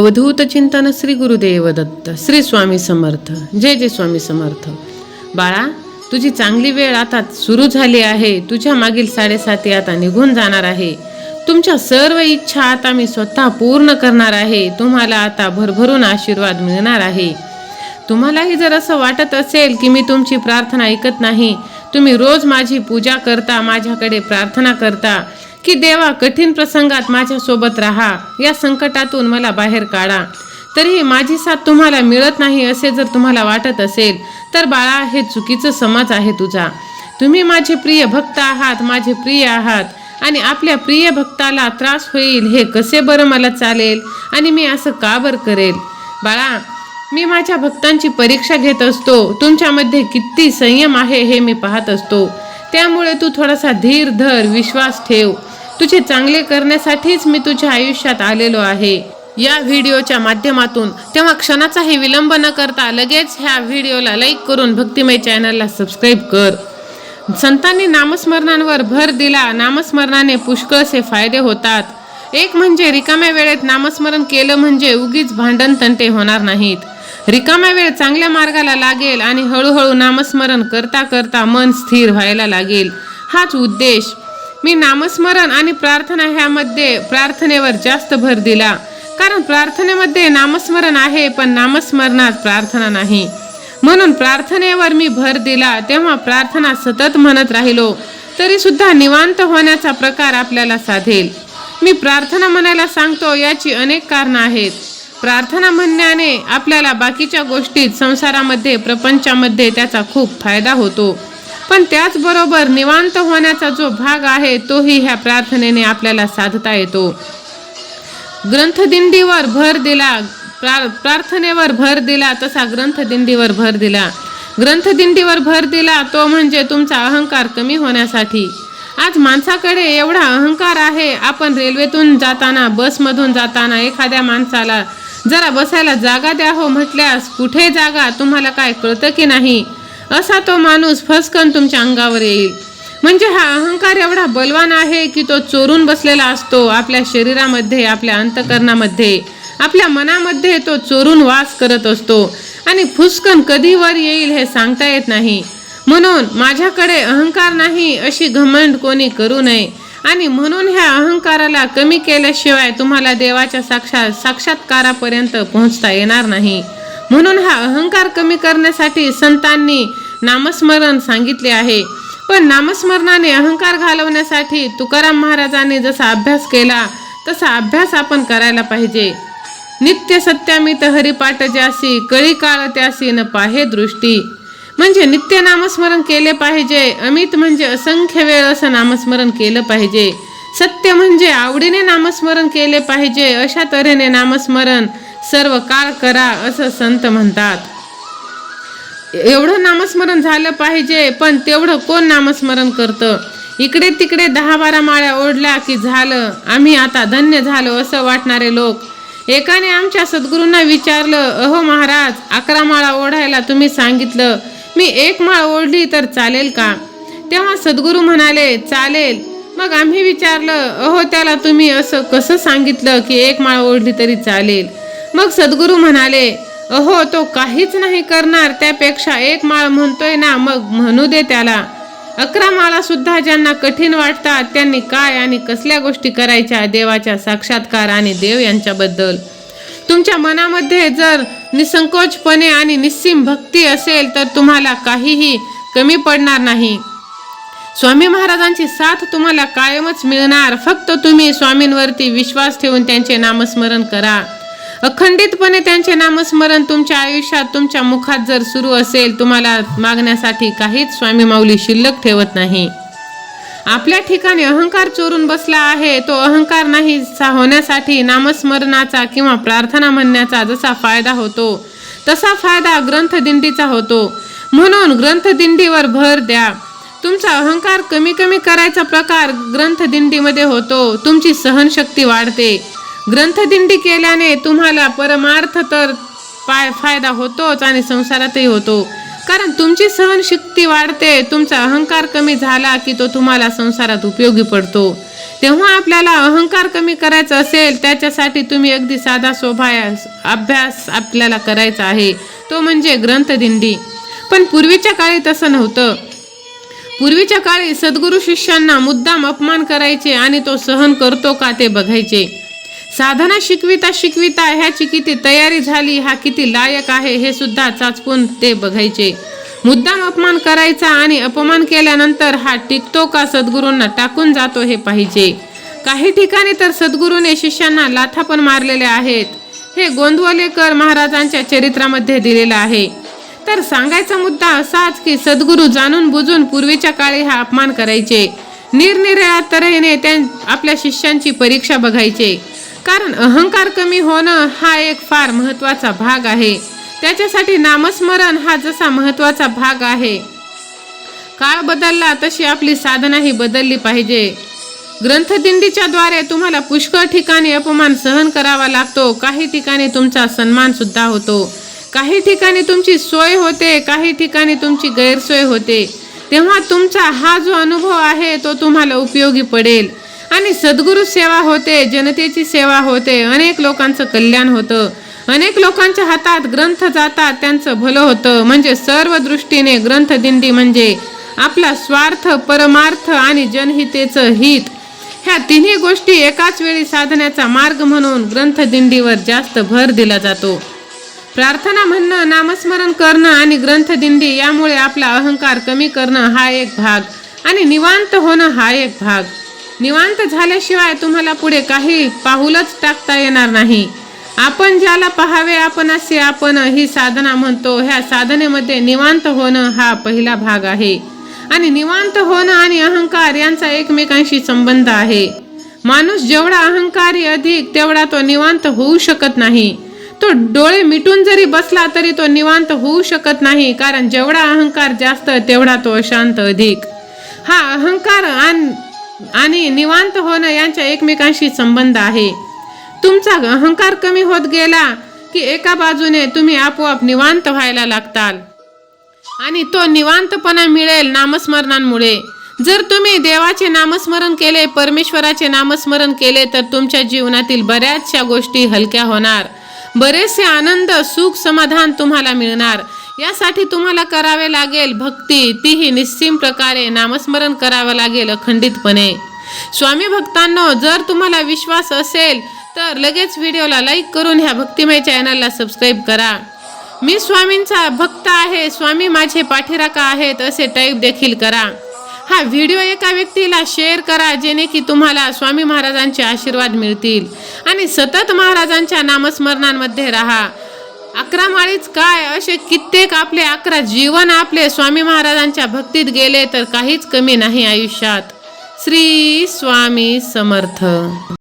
अवधूत चिंतन श्री गुरुदेव दत्त श्री स्वामी समर्थ. जय जय स्वामी समर्थ. बाळा तुझी चांगली वेळ आता सुरू झाली आहे. तुझ्या मागील साडेसाती आता निघून जाणार आहे. तुमच्या सर्व इच्छा आता मी स्वतः पूर्ण करणार आहे. तुम्हाला आता भरभरून आशीर्वाद मिळणार आहे. तुम्हालाही जर असं वाटत असेल की मी तुमची प्रार्थना ऐकत नाही तुम्ही रोज माझी पूजा करता माझ्याकडे प्रार्थना करता की देवा कठीण प्रसंगात माझ्यासोबत राहा. या संकटातून मला बाहेर काढा. तरीही माझी साथ तुम्हाला मिळत नाही असे जर तुम्हाला वाटत असेल तर बाळा हे चुकीचं समज आहे तुझा. तुम्ही माझे प्रिय भक्त आहात माझे प्रिय आहात आणि आपल्या प्रिय भक्ताला त्रास होईल हे कसे बरं मला चालेल आणि मी असं का बरं करेल? बाळा मी माझ्या भक्तांची परीक्षा घेत असतो. तुमच्यामध्ये किती संयम आहे हे मी पाहत असतो. त्यामुळे तू थोडासा धीर धर विश्वास ठेव. तुझे चांगले करण्यासाठीच मी तुझ्या आयुष्यात आलेलो आहे. या व्हिडिओच्या माध्यमातून तेव्हा क्षणाचाही विलंब न करता लगेच ह्या व्हिडिओला लाईक करून भक्तिमय चॅनलला सबस्क्राईब कर. संतांनी नामस्मरणांवर भर दिला. नामस्मरणाने पुष्कळसे फायदे होतात. एक म्हणजे रिकाम्या वेळेत नामस्मरण केलं म्हणजे उगीच भांडण तंटे होणार नाहीत. रिकाम्या वेळ चांगल्या मार्गाला लागेल आणि हळूहळू नामस्मरण करता करता मन स्थिर व्हायला लागेल. हाच उद्देश. मी नामस्मरण आणि प्रार्थना ह्यामध्ये प्रार्थनेवर जास्त भर दिला. कारण प्रार्थनेमध्ये नामस्मरण आहे पण नामस्मरणात प्रार्थना नाही. म्हणून प्रार्थनेवर मी भर दिला तेव्हा प्रार्थना सतत म्हणत राहिलो तरी सुद्धा निवांत होण्याचा प्रकार आपल्याला साधेल. मी प्रार्थना म्हणायला सांगतो याची अनेक कारणं आहेत. प्रार्थना म्हणण्याने आपल्याला बाकीच्या गोष्टीत संसारामध्ये प्रपंचामध्ये त्याचा खूप फायदा होतो. पण त्याचबरोबर निवांत होण्याचा जो भाग आहे तोही ह्या प्रार्थनेने आपल्याला साधता येतो. ग्रंथदिंडीवर भर दिला प्रा प्रार्थनेवर भर दिला तसा ग्रंथदिंडीवर भर दिला. ग्रंथदिंडीवर भर दिला तो म्हणजे तुमचा अहंकार कमी होण्यासाठी. आज माणसाकडे एवढा अहंकार आहे आपण रेल्वेतून जाताना बसमधून जाताना एखाद्या माणसाला जरा बसायला जागा द्या हो म्हटल्यास कुठे जागा तुम्हाला काय कळतं की नाही? असा तो माणूस फसकन तुमच्या अंगावर येईल. म्हणजे हा अहंकार एवढा बलवान आहे की तो चोरून बसलेला असतो आपल्या शरीरामध्ये आपल्या अंतकरणामध्ये. आपल्या मनामध्ये तो चोरून वास करत असतो. आणि फुसकन कधी वर येईल हे सांगता येत नाही. म्हणून माझ्याकडे अहंकार नाही अशी घमंड कोणी करू नये. आणि म्हणून ह्या अहंकाराला कमी केल्याशिवाय तुम्हाला देवाच्या साक्षा साक्षात्कारापर्यंत पोहोचता येणार नाही. म्हणून हा अहंकार कमी करण्यासाठी संतांनी नामस्मरण सांगितले आहे. पण नामस्मरणाने अहंकार घालवण्यासाठी तुकाराम महाराजांनी जसा अभ्यास केला तसा अभ्यास आपण करायला पाहिजे. नित्य सत्यामित हरिपाठ ज्यासी कळी काळ त्यासी न पाहे दृष्टी. म्हणजे नित्य नामस्मरण केले पाहिजे अमित म्हणजे असंख्य वेळ असं नामस्मरण केलं पाहिजे. सत्य म्हणजे आवडीने नामस्मरण केले पाहिजे अशा तऱ्हेने नामस्मरण सर्व काळ करा असं संत म्हणतात. एवढं नामस्मरण झालं पाहिजे पण तेवढं कोण नामस्मरण करतं? इकडे तिकडे दहा बारा माळ्या ओढल्या की झालं आम्ही आता धन्य झालो असं वाटणारे लोक. एकाने आमच्या सद्गुरूंना विचारलं अहो महाराज अकरा माळा ओढायला तुम्ही सांगितलं मी एक माळ ओढली तर चालेल का? तेव्हा सद्गुरू म्हणाले चालेल. मग आम्ही विचारलं अहो त्याला तुम्ही असं कसं सांगितलं की एक माळ ओढली तरी चालेल? मग सद्गुरू म्हणाले अहो तो काहीच नाही करणार त्यापेक्षा एक माळ म्हणतोय ना मग म्हणू दे त्याला. अकरा माळा सुद्धा ज्यांना कठीण वाटतात त्यांनी काय आणि कसल्या गोष्टी करायच्या देवाच्या साक्षात्कार आणि देव यांच्याबद्दल? तुमच्या मनामध्ये जर निसंकोचपणे आणि निस्सीम भक्ती असेल तर तुम्हाला काहीही कमी पडणार नाही. स्वामी महाराजांची साथ तुम्हाला कायमच मिळणार. फक्त तुम्ही स्वामींवरती विश्वास ठेवून त्यांचे नामस्मरण करा. अखंडितपणे त्यांचे नामस्मरण तुमच्या आयुष्यात तुमच्या मुखात जर सुरू असेल तुम्हाला मागण्यासाठी काहीच स्वामी माऊली शिल्लक ठेवत नाही. आपल्या ठिकाणी अहंकार चोरून बसला आहे तो अहंकार नाही होण्यासाठी नामस्मरणाचा किंवा प्रार्थना म्हणण्याचा जसा फायदा होतो तसा फायदा ग्रंथदिंडीचा होतो. म्हणून ग्रंथदिंडीवर भर द्या. तुमचा अहंकार कमी कमी करायचा प्रकार ग्रंथदिंडीमध्ये होतो तुमची सहनशक्ती वाढते. ग्रंथदिंडी केल्याने तुम्हाला परमार्थ तर पाय फायदा होतोच आणि संसारातही होतो. कारण तुमची सहनशक्ती वाढते तुमचा अहंकार कमी झाला की तो तुम्हाला संसारात उपयोगी पडतो. तेव्हा आपल्याला अहंकार कमी करायचा असेल त्याच्यासाठी तुम्ही अगदी साधा सोभाय अभ्यास आपल्याला करायचा आहे. तो म्हणजे ग्रंथदिंडी. पण पूर्वीच्या काळी तसं नव्हतं. पूर्वीच्या काळी सद्गुरू शिष्यांना मुद्दाम अपमान करायचे आणि तो सहन करतो का ते बघायचे. साधना शिकविता शिकविता ह्याची किती तयारी झाली हा किती लायक आहे हे सुद्धा चाचपून ते बघायचे. मुद्दाम अपमान करायचा आणि अपमान केल्यानंतर हा टिकतो का सद्गुरूंना टाकून जातो हे पाहिजे. काही ठिकाणी तर सद्गुरूने शिष्यांना लाथा पण मारलेल्या आहेत. हे गोंदवलेकर महाराजांच्या चरित्रामध्ये दिलेलं आहे. तर सांगायचा मुद्दा असाच की सद्गुरू जाणून बुजून पूर्वीच्या काळी हा अपमान करायचे. निरनिराळ्या तऱ्हेने त्या आपल्या शिष्यांची परीक्षा बघायचे. कारण अहंकार कमी होणं हा एक फार महत्त्वाचा भाग आहे. त्याच्यासाठी नामस्मरण हा जसा महत्त्वाचा भाग आहे. काळ बदलला तशी आपली साधनाही बदलली पाहिजे. ग्रंथदिंडीच्या द्वारे तुम्हाला पुष्कळ ठिकाणी अपमान सहन करावा लागतो. काही ठिकाणी तुमचा सन्मान सुद्धा होतो. काही ठिकाणी तुमची सोय होते काही ठिकाणी तुमची गैरसोय होते. तेव्हा तुमचा हा जो अनुभव आहे तो तुम्हाला उपयोगी पडेल. आणि सद्गुरू सेवा होते जनतेची सेवा होते अनेक लोकांचं कल्याण होतं. अनेक लोकांच्या हातात ग्रंथ जातात त्यांचं भलं होतं. म्हणजे सर्व दृष्टीने ग्रंथदिंडी म्हणजे आपला स्वार्थ परमार्थ आणि जनहितेचं हित. ह्या तिन्ही गोष्टी एकाच वेळी साधण्याचा मार्ग म्हणून ग्रंथदिंडीवर जास्त भर दिला जातो. प्रार्थना म्हणणं नामस्मरण करणं आणि ग्रंथदिंडी यामुळे आपला अहंकार कमी करणं हा एक भाग आणि निवांत होणं हा एक भाग. निवांत झाल्याशिवाय तुम्हाला पुढे काही पाऊलच टाकता येणार नाही. आपण ज्याला पहावे आपण असे आपण ही साधना म्हणतो ह्या साधनेमध्ये निवांत होणं हा पहिला भाग आहे. आणि निवांत होणं आणि अहंकार यांचा एकमेकांशी संबंध आहे. माणूस जेवढा अहंकारी अधिक तेवढा तो निवांत होऊ शकत नाही. तो डोळे मिटून जरी बसला तरी तो निवांत होऊ शकत नाही कारण जेवढा अहंकार जास्त तेवढा तो अशांत अधिक. हा अहंकार आणि आणि निवांत होणं यांच्या एकमेकांशी संबंध आहे. तुमचा अहंकार कमी होत गेला की एका बाजूने तुम्ही आपोआप निवांत व्हायला लागताल. आणि तो निवांतपणा मिळेल नामस्मरणांमुळे. जर तुम्ही देवाचे नामस्मरण केले परमेश्वराचे नामस्मरण केले तर तुमच्या जीवनातील बऱ्याचशा गोष्टी हलक्या होणार. बरेचसे आनंद सुख समाधान तुम्हाला मिळणार. यासाठी तुम्हाला करावे लागेल भक्ती. तीही निस्सीम प्रकारे नामस्मरण करावं लागेल अखंडितपणे. स्वामी भक्तांनो जर तुम्हाला विश्वास असेल तर लगेच व्हिडिओला लाईक करून ह्या भक्तिमय चॅनलला सबस्क्राईब करा. मी स्वामींचा भक्त आहे स्वामी माझे पाठीराका आहेत असे टाईप देखील करा. हा व्हिडिओ एका व्यक्तीला शेअर करा जेणे की तुम्हाला स्वामी महाराजांचे आशीर्वाद मिळतील. आणि सतत महाराजांच्या नामस्मरणांमध्ये राहा. अकरा माळीच काय? असे कित्येक आपले अकरा जीवन आपले स्वामी महाराजांच्या भक्तीत गेले तर काहीच कमी नाही आयुष्यात. श्री स्वामी समर्थ.